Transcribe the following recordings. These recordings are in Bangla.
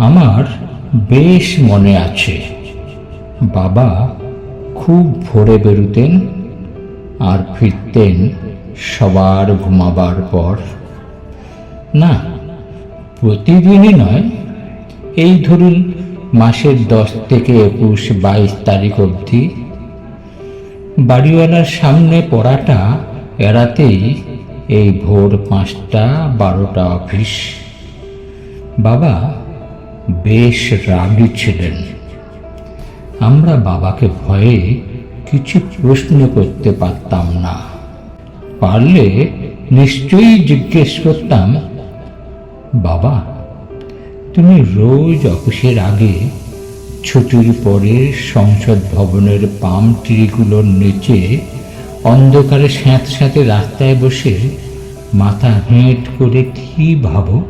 আমার বেশ মনে আছে। বাবা খুব ভোরে বেরুতেন আর ফিরতেন সবার ঘুমাবার পর। না, প্রতিদিনই নয়, এই ধরুন মাসের দশ থেকে একুশ, বাইশ তারিখ অবধি। বাড়িওয়ালার সামনে পড়াটা এড়াতেই এই ভোর পাঁচটা, বারোটা অফিস। বাবা বেশ রাগী ছিলেন। আমরা বাবাকে ভয়ে কিছু প্রশ্ন করতে পারতাম না। পারলে নিশ্চয়ই জিজ্ঞেস করতাম, বাবা, তুমি রোজ অফিসের আগে ছুটির পরে সংসদ ভবনের পাম ট্রিগুলোর নিচে অন্ধকারে স্যাঁত স্যাঁতে রাস্তায় বসে মাথা হেঁট করে কি ভাবো?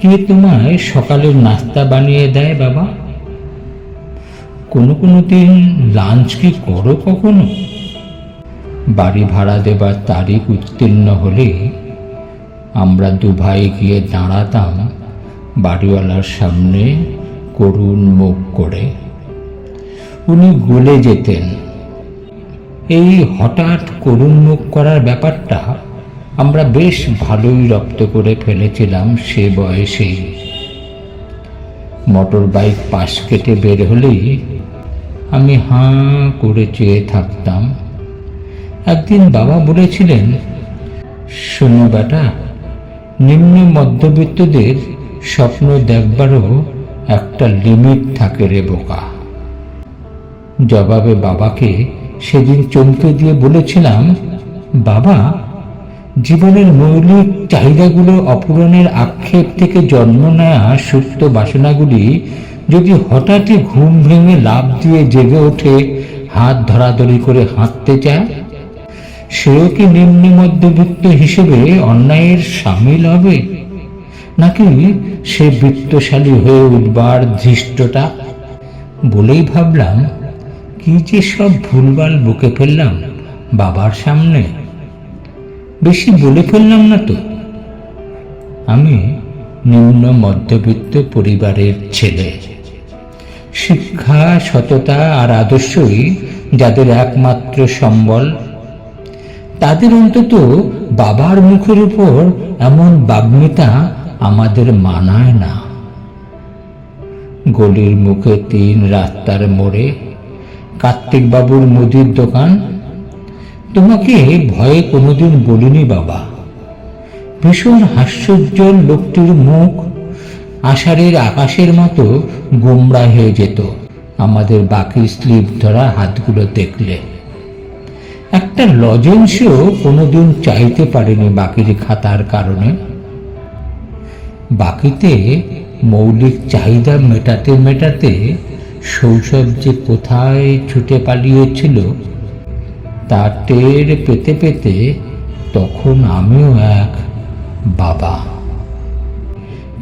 কে তোমায় সকালের নাস্তা বানিয়ে দেয় বাবা? কোনো কোনো দিন লাঞ্চ কি করো কখনো? বাড়ি ভাড়া দেবার তারিখ উত্তীর্ণ হলে আমরা দু ভাই গিয়ে দাঁড়াতাম বাড়িওয়ালার সামনে করুণ মুখ করে। উনি গলে যেতেন। এই হঠাৎ করুণ মুখ করার ব্যাপারটা আমরা বেশ ভালোই রপ্ত করে ফেলেছিলাম সে বয়সেই মোটর বাইক পাশ কেটে বের হলেই আমি হাঁ করে চেয়ে থাকতাম। একদিন বাবা বলেছিলেন, শোনো বেটা, নিম্ন মধ্যবিত্তদের স্বপ্ন দেখবারও একটা লিমিট থাকে রে বোকা। জবাবে বাবাকে সেদিন চমকে দিয়ে বলেছিলাম, বাবা জীবনের মৌলিক চাহিদাগুলো অপূরণের আক্ষেপ থেকে জন্ম নেওয়া সুপ্ত বাসনাগুলি যদি হঠাৎই ঘুম ভেঙে লাভ দিয়ে জেগে ওঠে, হাত ধরাধরি করে হাঁটতে চায়? সেও কি নিম্ন মধ্যবিত্ত হিসেবে অন্যায়ের সামিল হবে? নাকি সে বৃত্তশালী হয়ে উঠবার ধৃষ্টটা বলেই ভাবলাম, কি যে সব ভুলভাল বকে ফেললাম বাবার সামনে। বেশি বলে ফেললাম না তো। আমি নিম্ন মধ্যবিত্ত পরিবারের ছেলে। শিক্ষা, সততা আর আদর্শই যাদের একমাত্র সম্বল, তাদের অন্তত বাবার মুখের উপর এমন বাগ্মিতা আমাদের মানায় না। গলির মুখে তিন রাস্তার মোড়ে কার্তিকবাবুর মুদির দোকান তোমাকে ভয়ে কোনোদিন বলিনি বাবা। ভীষণ হাস্যোজ্জ্বল লোকটির মুখ আষাঢ়ের আকাশের মতো গোমড়া হয়ে যেত। আমাদের বাকি স্লিপ ধরা হাতগুলো দেখলে। একটা লজেন্সও কোনোদিন চাইতে পারেনি বাকির খাতার কারণে। বাকিতে মৌলিক চাহিদা মেটাতে মেটাতে শৈশব যে কোথায় ছুটে পালিয়েছিল তা টের পেতে পেতে তখন আমিও এক বাবা।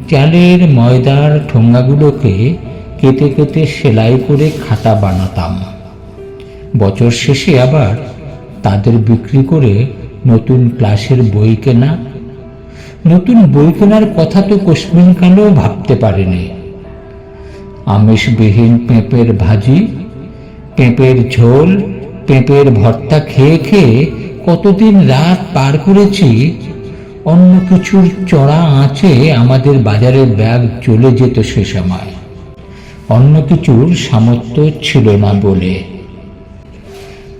চালের ময়দার ঠোঙ্গাগুলোকে কেটে কেটে সেলাই করে খাতা বানাতাম। বছর শেষে আবার তাদের বিক্রি করে নতুন ক্লাসের বই কেনা। নতুন বই কেনার কথা তো কোশ্মিনকালেও ভাবতে পারেনি। আমিষবিহীন পেঁপের ভাজি, পেঁপের ঝোল পেঁপের ভর্তা খেয়ে খেয়ে কতদিন রাত পার করেছি? অন্য কিছুর চড়া আঁচে আমাদের বাজারের ব্যাগ চলে যেত সে সময়। অন্য কিছুর সামর্থ্য ছিল না বলে।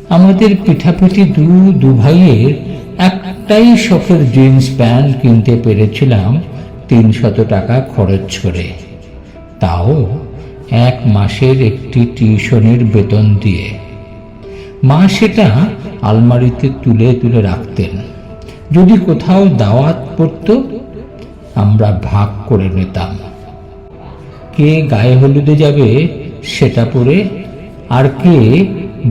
আমাদের পিঠাপিঠি দু দু ভাইয়ের একটাই শখের জিন্স প্যান্ট কিনতে পেরেছিলাম তিনশত টাকা খরচ করে। তাও এক মাসের একটি টিউশনের বেতন দিয়ে। মা সেটা আলমারিতে তুলে তুলে রাখতেন। যদি কোথাও দাওয়াত পড়ত, আমরা ভাগ করে নিতাম। কে গায়ে হলুদে যাবে, সেটা পরে আর কে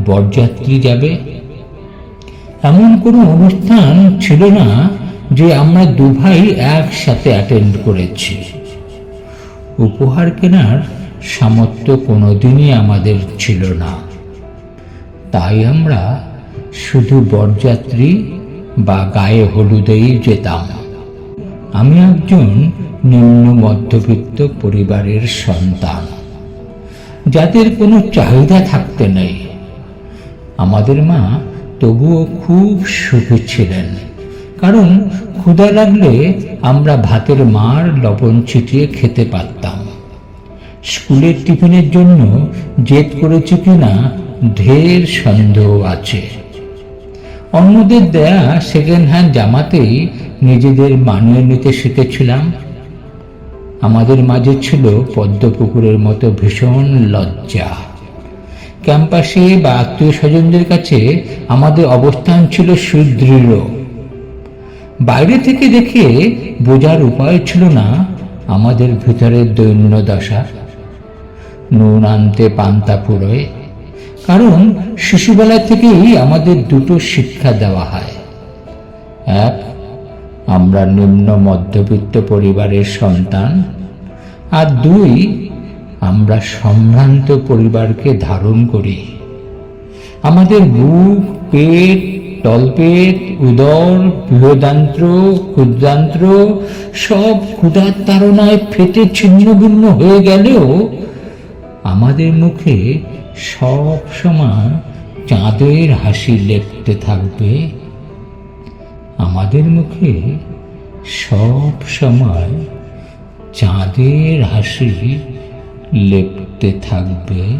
বরযাত্রী যাবে? এমন কোনো অনুষ্ঠান ছিল না যে আমরা দুভাই একসাথে অ্যাটেন্ড করেছি। উপহার কেনার সামর্থ্য কোনোদিনই আমাদের ছিল না। তাই আমরা শুধু বরযাত্রী বা গায়ে হলুদেই যেতাম। আমি একজন নিম্ন মধ্যবিত্ত পরিবারের সন্তান। যাদের কোনো চাহিদা থাকতে নেই। আমাদের মা তবুও খুব সুখী ছিলেন। কারণ ক্ষুধা লাগলে আমরা ভাতের মার লবণ ছিটিয়ে খেতে পারতাম। স্কুলের টিফিনের জন্য জেদ করেছে কিনা ঢের সন্দেহ আছে। অন্যদের দেয়া সেকেন্ড হ্যান্ড জামাতেই নিজেদের মানিয়ে নিতে শিখেছিলাম। আমাদের মাঝে ছিল পদ্মপুকুরের মতো ভীষণ লজ্জা। ক্যাম্পাসে বা আত্মীয় স্বজনদের কাছে আমাদের অবস্থান ছিল সুদৃঢ়। বাইরে থেকে দেখে বোঝার উপায় ছিল না আমাদের ভিতরের দৈন্য দশা নুন আনতে পান্তা ফুরোয় কারণ শিশুবেলা থেকেই আমাদের দুটো শিক্ষা দেওয়া হয়। এক, আমরা নিম্ন মধ্যবিত্ত পরিবারের সন্তান। আর দুই, আমরা সম্ভ্রান্ত পরিবারকে ধারণ করি। আমাদের বুক, পেট, তলপেট, উদর, বৃহদান্ত্র, ক্ষুদ্রান্ত্র সব ক্ষুধার তাড়নায় ফেটে ছিন্ন ভিন্ন হয়ে গেলেও আমাদের মুখে সব সময় চাঁদের হাসি লেপতে থাকবে। আমাদের মুখে সব সময় চাঁদের হাসি লেপতে থাকবে।